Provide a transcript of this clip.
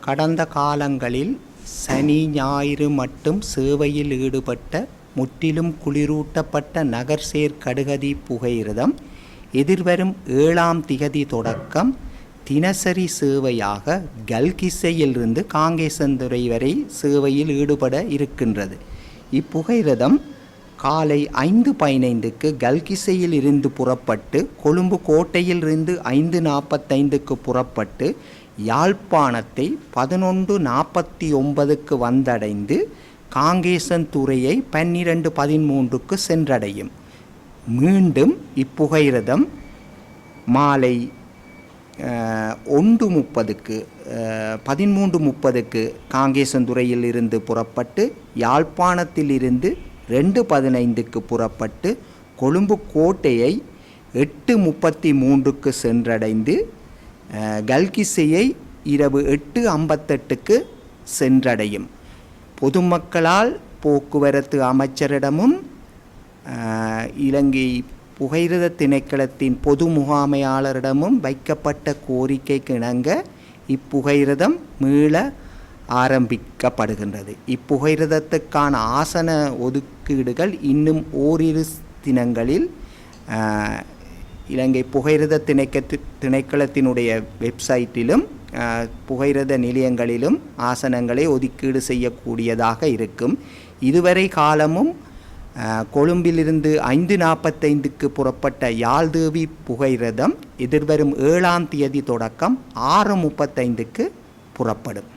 கடந்த காலங்களில் சனி ஞாயிறு மட்டும் சேவையில் ஈடுபட்ட முற்றிலும் குளிரூட்டப்பட்ட நகர்சேர் கடுகதி புகையிரதம் எதிர்வரும் ஏழாம் திகதி தொடக்கம் தினசரி சேவையாக கல்கிசையிலிருந்து காங்கேசந்துறை வரை சேவையில் ஈடுபட இருக்கின்றது. இப்புகையிரதம் காலை ஐந்து பதினைந்துக்கு கல்கிசையில் இருந்து புறப்பட்டு கொழும்பு கோட்டையில் இருந்து ஐந்து நாற்பத்தைந்துக்கு புறப்பட்டு யாழ்ப்பாணத்தை பதினொன்று நாற்பத்தி ஒன்பதுக்கு வந்தடைந்து காங்கேசன்துறையை பன்னிரண்டு பதிமூன்றுக்கு சென்றடையும். மீண்டும் இப்புகையிரதம் மாலை ஒன்று முப்பதுக்கு பதிமூன்று முப்பதுக்கு காங்கேசந்துறையில் இருந்து புறப்பட்டு யாழ்ப்பாணத்தில் இருந்து ரெண்டு பதினைந்துக்கு புறப்பட்டு கொழும்பு கோட்டையை எட்டு முப்பத்தி மூன்றுக்கு சென்றடைந்து கல்கிசையை இரவு எட்டு ஐம்பத்தெட்டுக்கு சென்றடையும். பொதுமக்களால் போக்குவரத்து அமைச்சரிடமும் இலங்கை புகையிரத திணைக்களத்தின் பொது முகாமையாளரிடமும் வைக்கப்பட்ட கோரிக்கைக்கு இணங்க இப்புகையிரதம் மீள ஆரம்பிக்கப்படுகின்றது. இப்புகையிரதத்துக்கான ஆசன ஒதுக்கீடுகள் இன்னும் ஓரிரு தினங்களில் இலங்கை புகையிரத திணைக்க திணைக்களத்தினுடைய வெப்சைட்டிலும் புகையிரத நிலையங்களிலும் ஆசனங்களை ஒதுக்கீடு செய்யக்கூடியதாக இருக்கும். இதுவரை காலமும் கொழும்பிலிருந்து ஐந்து நாற்பத்தைந்துக்கு புறப்பட்ட யாழ்தேவி புகையிரதம் எதிர்வரும் ஏழாம் தேதி தொடக்கம் ஆறு முப்பத்தைந்துக்கு புறப்படும்.